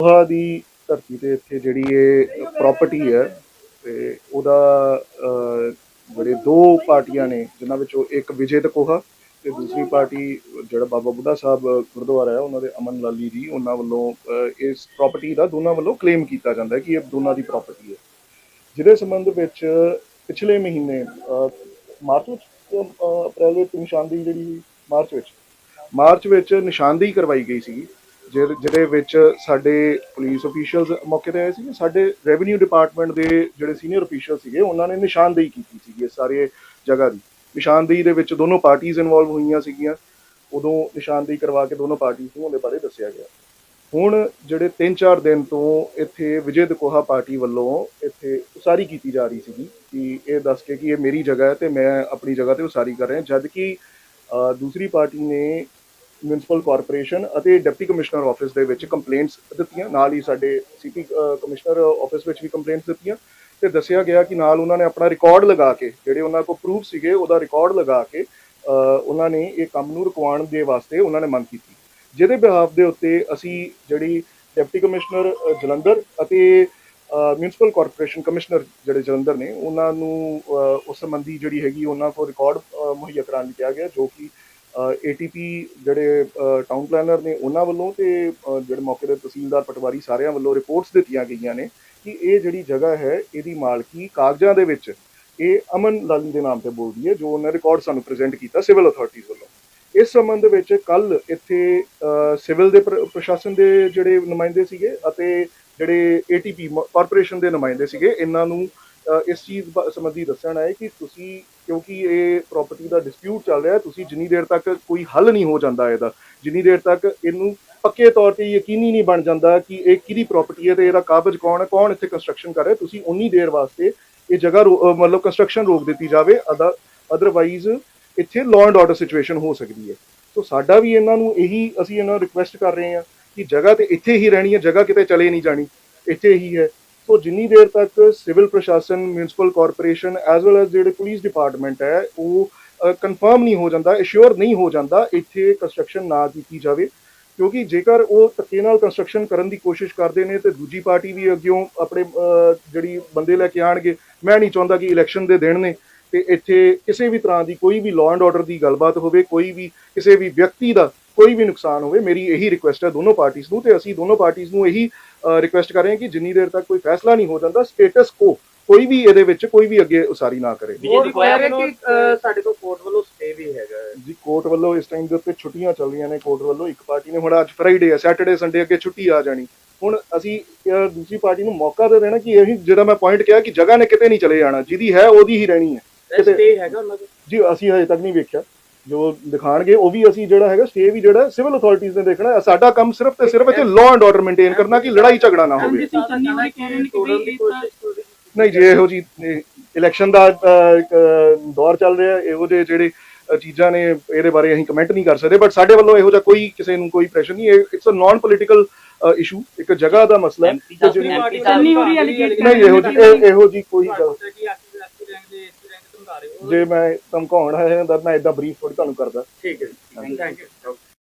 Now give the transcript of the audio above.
ਲੋਹਾ ਦੀ ਧਰਤੀ ਤੇ ਇੱਥੇ ਜਿਹੜੀ ਇਹ ਪ੍ਰਾਪਰਟੀ ਹੈ ਤੇ ਉਹਦਾ ਜਿਹੜੇ ਦੋ ਪਾਰਟੀਆਂ ਨੇ, ਜਿਨ੍ਹਾਂ ਵਿੱਚੋਂ ਇੱਕ ਵਿਜੇ ਤਕੋਹਾ ਤੇ ਦੂਸਰੀ ਪਾਰਟੀ ਜਿਹੜਾ ਬਾਬਾ ਬੁੱਢਾ ਸਾਹਿਬ ਗੁਰਦੁਆਰਾ ਹੈ, ਉਹਨਾਂ ਦੇ ਅਮਨ ਲਾਲੀ ਜੀ, ਉਹਨਾਂ ਵੱਲੋਂ ਇਸ ਪ੍ਰਾਪਰਟੀ ਦਾ ਦੋਨਾਂ ਵੱਲੋਂ ਕਲੇਮ ਕੀਤਾ ਜਾਂਦਾ ਹੈ ਕਿ ਇਹ ਦੋਨਾਂ ਦੀ ਪ੍ਰਾਪਰਟੀ ਹੈ। ਜਿਹਦੇ ਸੰਬੰਧ ਵਿੱਚ ਪਿਛਲੇ ਮਹੀਨੇ ਮਾਰਚ ਵਿੱਚ ਅਪ੍ਰੈਲ ਵਿੱਚ ਨਿਸ਼ਾਨਦੇਹੀ ਜਿਹੜੀ ਮਾਰਚ ਵਿੱਚ ਮਾਰਚ ਵਿੱਚ ਨਿਸ਼ਾਨਦੇਹੀ ਕਰਵਾਈ ਗਈ ਸੀ ਜਿਹਦੇ ਜਿਹਦੇ ਵਿੱਚ ਸਾਡੇ ਪੁਲਿਸ ਅਫੀਸ਼ੀਅਲਸ ਮੌਕੇ ਤੇ ਆਏ ਸੀ ਸਾਡੇ ਰੈਵਨਿਊ ਡਿਪਾਰਟਮੈਂਟ ਦੇ ਜਿਹੜੇ ਸੀਨੀਅਰ ਅਫੀਸ਼ੀਅਲ ਸੀਗੇ, ਉਹਨਾਂ ਨੇ ਨਿਸ਼ਾਨਦੇਹੀ ਕੀਤੀ ਸੀਗੀ ਇਸ ਸਾਰੇ ਜਗ੍ਹਾ ਦੀ। ਨਿਸ਼ਾਨਦੇਹੀ ਦੇ ਵਿੱਚ ਦੋਨੋਂ ਪਾਰਟੀਆਂ ਇਨਵੋਲਵ ਹੋਈਆਂ ਸੀਗੀਆਂ। ਉਦੋਂ ਨਿਸ਼ਾਨਦੇਹੀ ਕਰਵਾ ਕੇ ਦੋਨੋਂ ਪਾਰਟੀਆਂ ਨੂੰ ਉਹਦੇ ਬਾਰੇ ਦੱਸਿਆ ਗਿਆ। ਹੁਣ ਜਿਹੜੇ 3-4 ਦਿਨ ਤੋਂ ਇੱਥੇ ਵਿਜੇ ਦਕੋਹਾ ਪਾਰਟੀ ਵੱਲੋਂ ਇੱਥੇ ਉਸਾਰੀ ਕੀਤੀ ਜਾ ਰਹੀ ਸੀਗੀ ਕਿ ਇਹ ਦੱਸ ਕੇ ਕਿ ਇਹ ਮੇਰੀ ਜਗ੍ਹਾ ਹੈ ਤੇ ਮੈਂ ਆਪਣੀ ਜਗ੍ਹਾ ਤੇ ਉਸਾਰੀ ਕਰ ਰਿਹਾ। ਜਦ ਕਿ ਦੂਸਰੀ ਪਾਰਟੀ ਨੇ ਮਿਊਨਿਸਪਲ ਕਾਰਪੋਰੇਸ਼ਨ ਅਤੇ ਡਿਪਟੀ ਕਮਿਸ਼ਨਰ ਆਫਿਸ ਦੇ ਵਿੱਚ ਕੰਪਲੇਂਟਸ ਦਿੱਤੀਆਂ। ਨਾਲ ਹੀ ਸਾਡੇ ਸਿਟੀ ਕਮਿਸ਼ਨਰ ਆਫਿਸ ਵਿੱਚ ਵੀ ਕੰਪਲੇਂਟਸ ਦਿੱਤੀਆਂ। ਤੇ ਦੱਸਿਆ ਗਿਆ ਕਿ ਨਾਲ ਉਹਨਾਂ ਨੇ ਆਪਣਾ ਰਿਕਾਰਡ ਲਗਾ ਕੇ, ਜਿਹੜੇ ਉਹਨਾਂ ਕੋਲ ਪ੍ਰੂਫ ਸੀਗੇ, ਉਹਦਾ ਰਿਕਾਰਡ ਲਗਾ ਕੇ ਉਹਨਾਂ ਨੇ ਇਹ ਕੰਮ ਨੂੰ ਰੁਕਵਾਉਣ ਦੇ ਵਾਸਤੇ ਉਹਨਾਂ ਨੇ ਮੰਗ ਕੀਤੀ। ਜਿਹਦੇ ਬਿਹਾਫ ਦੇ ਉੱਤੇ ਅਸੀਂ ਜਿਹੜੀ ਡਿਪਟੀ ਕਮਿਸ਼ਨਰ ਜਲੰਧਰ ਅਤੇ ਮਿਊਨਿਸਪਲ ਕਾਰਪੋਰੇਸ਼ਨ ਕਮਿਸ਼ਨਰ ਜਿਹੜੇ ਜਲੰਧਰ ਨੇ, ਉਹਨਾਂ ਨੂੰ ਉਸ ਸੰਬੰਧੀ ਜਿਹੜੀ ਹੈਗੀ ਉਹਨਾਂ ਕੋਲ ਰਿਕਾਰਡ ਮੁਹੱਈਆ ਕਰਾਉਣ ਲਈ ਕਿਹਾ ਗਿਆ, ਜੋ ਕਿ ਏਟੀਪੀ ਜਿਹੜੇ ਟਾਊਨ ਪਲੈਨਰ ਨੇ ਉਹਨਾਂ ਵੱਲੋਂ ਤੇ ਜਿਹੜੇ ਮੌਕੇ ਦੇ ਤਹਿਸੀਲਦਾਰ ਪਟਵਾਰੀ ਸਾਰਿਆਂ ਵੱਲੋਂ ਰਿਪੋਰਟਸ ਦਿੱਤੀਆਂ ਗਈਆਂ ਨੇ ਕਿ ਇਹ ਜਿਹੜੀ ਜਗ੍ਹਾ ਹੈ, ਇਹਦੀ ਮਾਲਕੀ ਕਾਗਜ਼ਾਂ ਦੇ ਵਿੱਚ, ਇਹ ਅਮਨ ਲਾਲੀ ਦੇ ਨਾਮ ਤੇ ਬੋਲਦੀ ਹੈ, ਜੋ ਉਹਨਾਂ ਰਿਕਾਰਡ ਸਾਨੂੰ ਪ੍ਰੈਜ਼ੈਂਟ ਕੀਤਾ ਸਿਵਲ ਅਥਾਰਟੀਜ਼ ਵੱਲੋਂ। ਇਸ ਸੰਬੰਧ ਵਿੱਚ ਕੱਲ ਇੱਥੇ ਸਿਵਲ ਦੇ ਪ੍ਰ- ਪ੍ਰਸ਼ਾਸਨ ਦੇ ਜਿਹੜੇ ਨੁਮਾਇੰਦੇ ਸੀਗੇ ਅਤੇ ਜਿਹੜੇ ਏਟੀਪੀ ਕਾਰਪੋਰੇਸ਼ਨ ਦੇ ਨੁਮਾਇੰਦੇ ਸੀਗੇ, ਇਹਨਾਂ ਨੂੰ ਇਸ ਚੀਜ਼ ਬ- ਸੰਬੰਧੀ ਦੱਸਣਾ ਹੈ ਕਿ ਤੁਸੀਂ, ਕਿਉਂਕਿ ਇਹ ਪ੍ਰਾਪਰਟੀ ਦਾ ਡਿਸਪਿਊਟ ਚੱਲ ਰਿਹਾ, ਤੁਸੀਂ ਜਿੰਨੀ ਦੇਰ ਤੱਕ ਕੋਈ ਹੱਲ ਨਹੀਂ ਹੋ ਜਾਂਦਾ ਇਹਦਾ, ਜਿੰਨੀ ਦੇਰ ਤੱਕ ਇਹਨੂੰ ਪੱਕੇ ਤੌਰ ਤੇ ਯਕੀਨੀ ਨਹੀਂ ਬਣ ਜਾਂਦਾ ਕਿ ਇਹ ਕਿਹਦੀ ਪ੍ਰਾਪਰਟੀ ਹੈ ਤੇ ਇਹਦਾ ਕਾਬਜ਼ ਕੌਣ ਹੈ, ਕੌਣ ਇੱਥੇ ਕੰਸਟਰਕਸ਼ਨ ਕਰ ਰਿਹਾ, ਤੁਸੀਂ ਉਨੀ ਦੇਰ ਵਾਸਤੇ ਇਹ ਜਗ੍ਹਾ ਰੋ- ਮਤਲਬ ਕੰਸਟਰਕਸ਼ਨ ਰੋਕ ਦਿੱਤੀ ਜਾਵੇ ਅਦਰਵਾਈਜ਼ ਇੱਥੇ ਲਾਅ ਐਂਡ ਆਰਡਰ ਸਿਚੁਏਸ਼ਨ ਹੋ ਸਕਦੀ ਹੈ। ਸੋ ਸਾਡਾ ਵੀ ਇਹਨਾਂ ਨੂੰ ਇਹੀ ਅਸੀਂ ਇਹਨਾਂ ਨੂੰ ਰਿਕੁਐਸਟ ਕਰ ਰਹੇ ਹਾਂ ਕਿ ਜਗ੍ਹਾ ਤੇ ਇੱਥੇ ਹੀ ਰਹਿਣੀ ਹੈ, ਜਗ੍ਹਾ ਕਿਤੇ ਚਲੇ ਨਹੀਂ ਜਾਣੀ, ਇੱਥੇ ਹੀ ਹੈ। ਸੋ ਜਿੰਨੀ ਦੇਰ ਤੱਕ ਸਿਵਲ ਪ੍ਰਸ਼ਾਸਨ, municipal corporation as well as ਜਿਹੜੇ ਪੁਲਿਸ ਡਿਪਾਰਟਮੈਂਟ ਹੈ, ਉਹ ਕਨਫਰਮ ਨਹੀਂ ਹੋ ਜਾਂਦਾ ਅਸ਼ੋਰ ਨਹੀਂ ਹੋ ਜਾਂਦਾ ਇੱਥੇ ਕੰਸਟਰਕਸ਼ਨ ਨਾ ਕੀਤੀ ਜਾਵੇ। ਕਿਉਂਕਿ ਜੇਕਰ ਉਹ ਧੱਕੇ ਨਾਲ ਕੰਸਟਰਕਸ਼ਨ ਕਰਨ ਦੀ ਕੋਸ਼ਿਸ਼ ਕਰਦੇ ਨੇ, ਤੇ ਦੂਜੀ ਪਾਰਟੀ ਵੀ ਅੱਗਿਓਂ ਆਪਣੇ ਜਿਹੜੀ ਬੰਦੇ ਲੈ ਕੇ ਆਣਗੇ, ਮੈਂ ਨਹੀਂ ਚਾਹੁੰਦਾ ਕਿ ਇਲੈਕਸ਼ਨ ਦੇ ਦਿਨ ਨੇ, ਤੇ ਇੱਥੇ ਕਿਸੇ ਵੀ ਤਰ੍ਹਾਂ ਦੀ ਕੋਈ ਵੀ ਲਾਅ ਐਂਡ ਆਰਡਰ ਦੀ ਗੱਲਬਾਤ ਹੋਵੇ, ਕੋਈ ਵੀ ਕਿਸੇ ਵੀ ਵਿਅਕਤੀ ਦਾ ਕੋਈ ਵੀ ਨੁਕਸਾਨ ਹੋਵੇ ਮੇਰੀ ਇਹੀ ਰਿਕੁਐਸਟ ਹੈ ਦੋਨੋਂ ਪਾਰਟੀਆਂ ਨੂੰ ਤੇ ਅਸੀਂ ਦੋਨੋਂ ਪਾਰਟੀਆਂ ਨੂੰ ਇਹੀ ਰਿਕੁਐਸਟ ਕਰ ਰਹੇ ਹਾਂ ਕਿ ਜਿੰਨੀ ਦੇਰ ਤੱਕ ਕੋਈ ਫੈਸਲਾ ਨਹੀਂ ਹੋ ਜਾਂਦਾ ਸਟੇਟਸ ਕੋ ਕੋਈ ਵੀ ਇਹਦੇ ਵਿੱਚ ਕੋਈ ਵੀ ਅੱਗੇ ਉਸਾਰੀ ਨਾ ਕਰੇ। ਉਹ ਰਿਕੁਆਇਰ ਹੈ ਕਿ ਸਾਡੇ ਕੋਲ ਕੋਰਟ ਵੱਲੋਂ ਸਟੇ ਵੀ ਹੈਗਾ। ਜੀ ਕੋਰਟ ਵੱਲੋਂ ਇਸ ਟਾਈਮ ਦੇ ਉੱਤੇ ਛੁੱਟੀਆਂ ਚੱਲ ਰਹੀਆਂ ਨੇ ਕੋਰਟ ਵੱਲੋਂ ਇੱਕ ਪਾਰਟੀ ਨੇ ਹੁਣ ਅੱਜ ਫਰਾਈਡੇ ਹੈ ਸੈਟਰਡੇ ਸੰਡੇ ਅੱਗੇ ਛੁੱਟੀ ਆ ਜਾਣੀ। ਹੁਣ ਅਸੀਂ ਦੂਸਰੀ ਪਾਰਟੀ ਨੂੰ ਮੌਕਾ ਦੇ ਦੇਣਾ ਕਿ ਇਹੀ ਜਿਹੜਾ ਮੈਂ ਪੁਆਇੰਟ ਕਿਹਾ ਕਿ ਜਗ੍ਹਾ ਨੇ ਕਿਤੇ ਨਹੀਂ ਚਲੇ ਜਾਣਾ ਜਿਹਦੀ ਹੈ ਉਹਦੀ ਹੀ ਰਹਿਣੀ ਹੈ। ਸਟੇ ਹੈਗਾ ਉਹਨਾਂ ਦਾ? ਜੀ ਅਸੀਂ ਹਜੇ ਤੱਕ ਨਹੀਂ ਵੇਖਿਆ। ਜੋ ਦਿਖਾਣਗੇ ਉਹ ਵੀ ਅਸੀਂ ਜਿਹੜਾ ਹੈਗਾ ਸਟੇ ਵੀ ਜਿਹੜਾ ਸਿਵਲ ਅਥਾਰਟੀਜ਼ ਨੇ ਦੇਖਣਾ ਹੈ। ਸਾਡਾ ਕੰਮ ਸਿਰਫ ਤੇ ਸਿਰਫ ਇੱਥੇ ਲਾਅ ਐਂਡ ਆਰਡਰ ਮੇਨਟੇਨ ਕਰਨਾ ਕਿ ਲੜਾਈ ਝਗੜਾ ਨਾ ਹੋਵੇ। ਨਹੀਂ ਜੀ ਇਹੋ ਜੀ ਇਲੈਕਸ਼ਨ ਦਾ ਅਹ, ਇੱਕ, ਅਹ, ਦੌਰ ਚੱਲ ਰਿਹਾ ਹੈ, ਇਹੋ ਜਿਹੇ ਜਿਹੜੇ ਅਹ, ਚੀਜ਼ਾਂ ਨੇ ਇਹਦੇ ਬਾਰੇ ਅਸੀਂ ਕਮੈਂਟ ਨਹੀਂ ਕਰ ਸਕਦੇ। ਬਟ ਸਾਡੇ ਵੱਲੋਂ ਇਹੋ ਜਿਹਾ ਕੋਈ ਕਿਸੇ ਨੂੰ ਕੋਈ ਪ੍ਰੈਸ਼ਰ ਨਹੀਂ it's a non political issue ਇੱਕ ਜਗ੍ਹਾ ਦਾ ਮਸਲਾ ਹੈ। ਜਿਹੜੀ- ਨਹੀਂ ਇਹੋ ਜੀ ਇਹੋ ਜੀ ਕੋਈ ਗੱਲ ਕਿ ਆਖੀ ਰੈਸਟੋਰੈਂਟ ਦੇ ਰੈਸਟੋਰੈਂਟ ਤੁੰਗਾ ਰਹੇ ਹੋ ਜੇ ਮੈਂ ਧਮਕਾਉਣ ਹੈ ਤਾਂ ਮੈਂ ਇਦਾਂ ਬਰੀਫ ਥੋੜੀ ਤੁਹਾਨੂੰ ਕਰਦਾ। ਠੀਕ ਹੈ ਥੈਂਕ ਯੂ